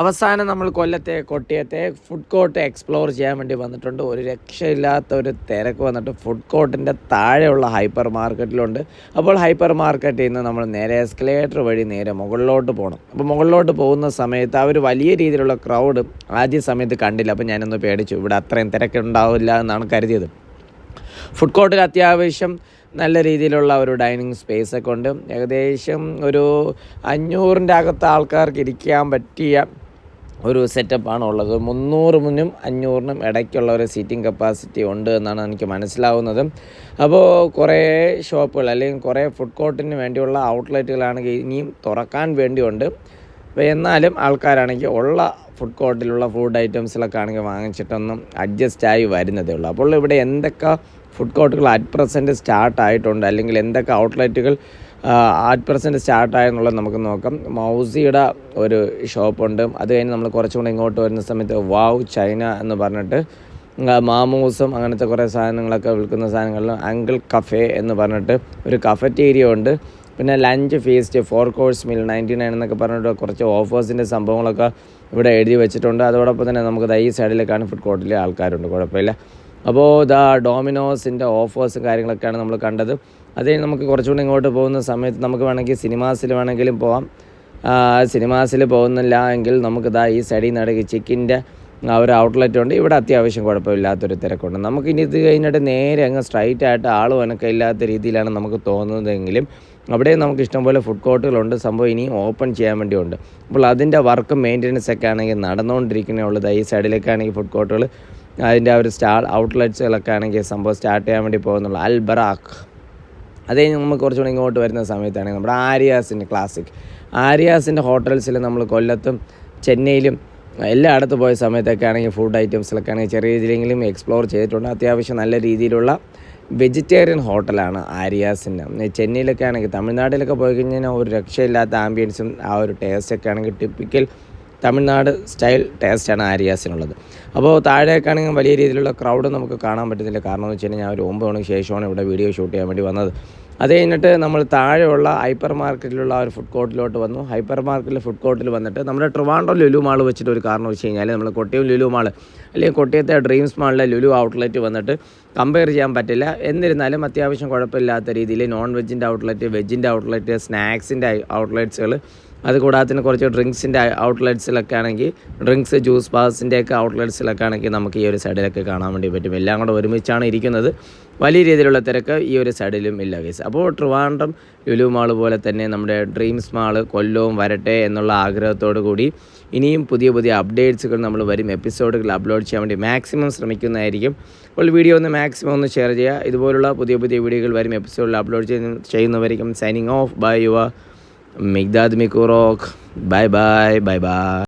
അവസാനം നമ്മൾ കൊല്ലത്തെ കൊട്ടിയത്തെ ഫുഡ് കോർട്ട് എക്സ്പ്ലോർ ചെയ്യാൻ വേണ്ടി വന്നിട്ടുണ്ട്. ഒരു രക്ഷയില്ലാത്ത ഒരു തിരക്ക് വന്നിട്ട് ഫുഡ് കോർട്ടിന്റെ താഴെയുള്ള ഹൈപ്പർ മാർക്കറ്റിലുണ്ട് അപ്പോൾ ഹൈപ്പർ മാർക്കറ്റിൽ നിന്ന് നമ്മൾ നേരെ എസ്കലേറ്റർ വഴി നേരെ മുകളിലോട്ട് പോകണം അപ്പോൾ മുകളിലോട്ട് പോകുന്ന സമയത്ത് ആ ഒരു വലിയ രീതിയിലുള്ള ക്രൗഡ് ആദ്യ സമയത്ത് കണ്ടില്ല. അപ്പോൾ ഞാനൊന്ന് പേടിച്ചു. ഇവിടെ അത്രയും തിരക്കുണ്ടാവില്ല എന്നാണ് കരുതിയത്. ഫുഡ് കോർട്ടിൽ അത്യാവശ്യം നല്ല രീതിയിലുള്ള ഒരു ഡൈനിങ് സ്പേസ് ഒക്കെ ഉണ്ട്. ഏകദേശം ഒരു അഞ്ഞൂറിന്റെ അകത്ത് ആൾക്കാർക്ക് ഇരിക്കാൻ പറ്റിയ ഒരു സെറ്റപ്പാണ് ഉള്ളത്. മുന്നൂറ് മുന്നും അഞ്ഞൂറിനും ഇടയ്ക്കുള്ള ഒരു സീറ്റിംഗ് കപ്പാസിറ്റി ഉണ്ട് എന്നാണ് എനിക്ക് മനസ്സിലാവുന്നത്. അപ്പോൾ കുറേ ഷോപ്പുകൾ അല്ലെങ്കിൽ കുറേ ഫുഡ് കോർട്ടിന് വേണ്ടിയുള്ള ഔട്ട്ലെറ്റുകളാണെങ്കിൽ ഇനിയും തുറക്കാൻ വേണ്ടിയുണ്ട്. അപ്പോൾ എന്നാലും ആൾക്കാരാണെങ്കിൽ ഉള്ള ഫുഡ് കോർട്ടിലുള്ള ഫുഡ് ഐറ്റംസിലൊക്കെ ആണെങ്കിൽ വാങ്ങിച്ചിട്ടൊന്നും അഡ്ജസ്റ്റ് ആയി വരുന്നതേ ഉള്ളൂ. അപ്പോൾ ഇവിടെ എന്തൊക്കെ ഫുഡ് കോർട്ടുകൾ അറ്റ് പ്രസന്റ് സ്റ്റാർട്ട് ആയിട്ടുണ്ട്? അല്ലെങ്കിൽ എന്തൊക്കെ ഔട്ട്ലെറ്റുകൾ അറ്റ് പ്രസന്റ് സ്റ്റാർട്ട് ആയെന്നുള്ളത് നമുക്ക് നോക്കാം. മൗസിയുടെ ഒരു ഷോപ്പുണ്ട് അത് കഴിഞ്ഞ് നമ്മൾ കുറച്ചും കൂടെ ഇങ്ങോട്ട് വരുന്ന സമയത്ത് വാവ് ചൈന എന്ന് പറഞ്ഞിട്ട് മാമൂസും അങ്ങനത്തെ കുറേ സാധനങ്ങളൊക്കെ വിൽക്കുന്ന സാധനങ്ങളിൽ അങ്കിൾ കഫേ എന്ന് പറഞ്ഞിട്ട് ഒരു കഫറ്റേരിയ ഉണ്ട്. പിന്നെ lunch feast four course meal ninety nine എന്നൊക്കെ പറഞ്ഞിട്ട് കുറച്ച് ഓഫേഴ്സിന്റെ സംഭവങ്ങളൊക്കെ ഇവിടെ എഴുതി വെച്ചിട്ടുണ്ട്. അതോടൊപ്പം തന്നെ നമുക്ക് ഈ സൈഡിലേക്കാണ് ഫുഡ് കോർട്ടിലെ ആൾക്കാരുണ്ട്. കുഴപ്പമില്ല. അപ്പോൾ ഇതാ ഡോമിനോസിന്റെ ഓഫേഴ്സും കാര്യങ്ങളൊക്കെയാണ് നമ്മൾ കണ്ടത്. അതേ നമുക്ക് കുറച്ചുകൂടി ഇങ്ങോട്ട് പോകുന്ന സമയത്ത് നമുക്ക് വേണമെങ്കിൽ സിനിമാസിൽ വേണമെങ്കിലും പോവാം. സിനിമാസിൽ പോകുന്നില്ല എങ്കിൽ നമുക്ക് ഇതാ ഈ സൈഡിൽ നടക്കി ചിക്കിന്റെ ആ ഒരു ഔട്ട്ലെറ്റ് ഉണ്ട്. ഇവിടെ അത്യാവശ്യം കുഴപ്പമില്ലാത്തൊരു തിരക്കുണ്ട്. നമുക്ക് ഇനി ഇത് കഴിഞ്ഞിട്ട് നേരെ അങ്ങ് സ്ട്രൈറ്റ് ആയിട്ട് ആൾ ഇല്ലാത്ത രീതിയിലാണ് നമുക്ക് തോന്നുന്നതെങ്കിലും അവിടെ നമുക്ക് ഇഷ്ടംപോലെ ഫുഡ് കോർട്ടുകളുണ്ട് സംഭവം ഇനിയും ഓപ്പൺ ചെയ്യാൻ വേണ്ടിയുണ്ട്. അപ്പോൾ അതിന്റെ വർക്ക് മെയിന്റനൻസ് ഒക്കെ ആണെങ്കിൽ നടന്നുകൊണ്ടിരിക്കുന്നേ ഉള്ളത് ഈ സൈഡിലേക്കാണെങ്കിൽ ഫുഡ് കോർട്ടുകൾ അതിന്റെ ആ ഒരു സ്റ്റാൾ ഔട്ട്ലെറ്റ്സുകളൊക്കെ ആണെങ്കിൽ സംഭവം സ്റ്റാർട്ട് ചെയ്യാൻ വേണ്ടി പോകുന്നുള്ളൂ. അൽ ബറാഖ്. അത് കഴിഞ്ഞ് നമുക്ക് കുറച്ചുകൂടി ഇങ്ങോട്ട് വരുന്ന സമയത്താണെങ്കിൽ നമ്മുടെ ആര്യാസിന്റെ ക്ലാസിക് ആര്യാസിന്റെ ഹോട്ടൽസിൽ നമ്മൾ കൊല്ലത്തും ചെന്നൈയിലും എല്ലായിടത്ത് പോയ സമയത്തൊക്കെ ആണെങ്കിൽ ഫുഡ് ഐറ്റംസിലൊക്കെ ആണെങ്കിൽ ചെറിയ രീതിയിലെങ്കിലും എക്സ്പ്ലോർ ചെയ്തിട്ടുണ്ട്. അത്യാവശ്യം നല്ല രീതിയിലുള്ള വെജിറ്റേറിയൻ ഹോട്ടലാണ് ആര്യാസിന്റെ. ചെന്നൈയിലൊക്കെ ആണെങ്കിൽ തമിഴ്നാട്ടിലൊക്കെ പോയി കഴിഞ്ഞാൽ ഒരു രക്ഷയില്ലാത്ത ആംബിയൻസും ആ ഒരു ടേസ്റ്റൊക്കെ ആണെങ്കിൽ ടിപ്പിക്കൽ തമിഴ്നാട് സ്റ്റൈൽ ടേസ്റ്റാണ് ആര്യാസിനുള്ളത്. അപ്പോൾ താഴേക്കാണെങ്കിൽ വലിയ രീതിയിലുള്ള ക്രൗഡ് നമുക്ക് കാണാൻ പറ്റുന്നില്ല കാരണം എന്ന് വെച്ച് കഴിഞ്ഞാൽ ഞാൻ ഒരു ഒമ്പത് മണിക്ക് ശേഷമാണ് ഇവിടെ വീഡിയോ ഷൂട്ട് ചെയ്യാൻ വേണ്ടി വന്നത്. അത് കഴിഞ്ഞിട്ട് നമ്മൾ താഴെയുള്ള ഹൈപ്പർ മാർക്കറ്റിലുള്ള ഒരു ഫുഡ് കോർട്ടിലോട്ട് വന്നു. ഹൈപ്പർ മാർക്കറ്റിൽ ഫുഡ് കോർട്ടിൽ വന്നിട്ട് നമ്മുടെ ട്രിവാൻഡ്രം ലുലു മാൾ വെച്ചിട്ട് ഒരു കാരണം വെച്ച് കഴിഞ്ഞാൽ നമ്മൾ കൊട്ടിയം ലുലു മാൾ അല്ലെങ്കിൽ കൊട്ടിയത്തെ ഡ്രീംസ് മാളിലെ ലുലു ഔട്ട്ലെറ്റ് വന്നിട്ട് കമ്പയർ ചെയ്യാൻ പറ്റില്ല. എന്നിരുന്നാലും അത്യാവശ്യം കുഴപ്പമില്ലാത്ത രീതിയിൽ നോൺ വെജിന്റെ ഔട്ട്ലെറ്റ് വെജിന്റെ ഔട്ട്ലെറ്റ് സ്നാക്സിന്റെ ഔട്ട്ലെറ്റ്സുകൾ അതുകൂടാതെ തന്നെ കുറച്ച് ഡ്രിങ്ക്സിന്റെ ഔട്ട്ലെറ്റ്സിലൊക്കെ ആണെങ്കിൽ ഡ്രിങ്ക്സ് ജ്യൂസ് ബാസിന്റെയൊക്കെ ഔട്ട്ലെറ്റ്സിലൊക്കെ ആണെങ്കിൽ നമുക്ക് ഈ ഒരു സൈഡിലൊക്കെ കാണാൻ വേണ്ടി പറ്റും. എല്ലാം കൂടെ ഒരുമിച്ചാണ് ഇരിക്കുന്നത്. വലിയ രീതിയിലുള്ള തിരക്ക് ഈ ഒരു സൈഡിലും ഇല്ല കേസ് അപ്പോൾ ട്രിവാൻഡ്രം ലുലു മാൾ പോലെ തന്നെ നമ്മുടെ ഡ്രീംസ് മാൾ കൊല്ലവും വരട്ടെ എന്നുള്ള ആഗ്രഹത്തോടു കൂടി ഇനിയും പുതിയ പുതിയ അപ്ഡേറ്റ്സുകൾ നമ്മൾ വരും. എപ്പിസോഡുകൾ അപ്ലോഡ് ചെയ്യാൻ വേണ്ടി മാക്സിമം ശ്രമിക്കുന്നതായിരിക്കും. അപ്പോൾ വീഡിയോ ഒന്ന് മാക്സിമം ഒന്ന് ഷെയർ ചെയ്യുക. ഇതുപോലുള്ള പുതിയ പുതിയ വീഡിയോകൾ വരും. എപ്പിസോഡിൽ അപ്ലോഡ് ചെയ്യുന്നവരിക്കും സൈനിങ് ഓഫ്. ബൈ യുവർ મિગદાદ મિકોરોક બાય બાય બાય બાય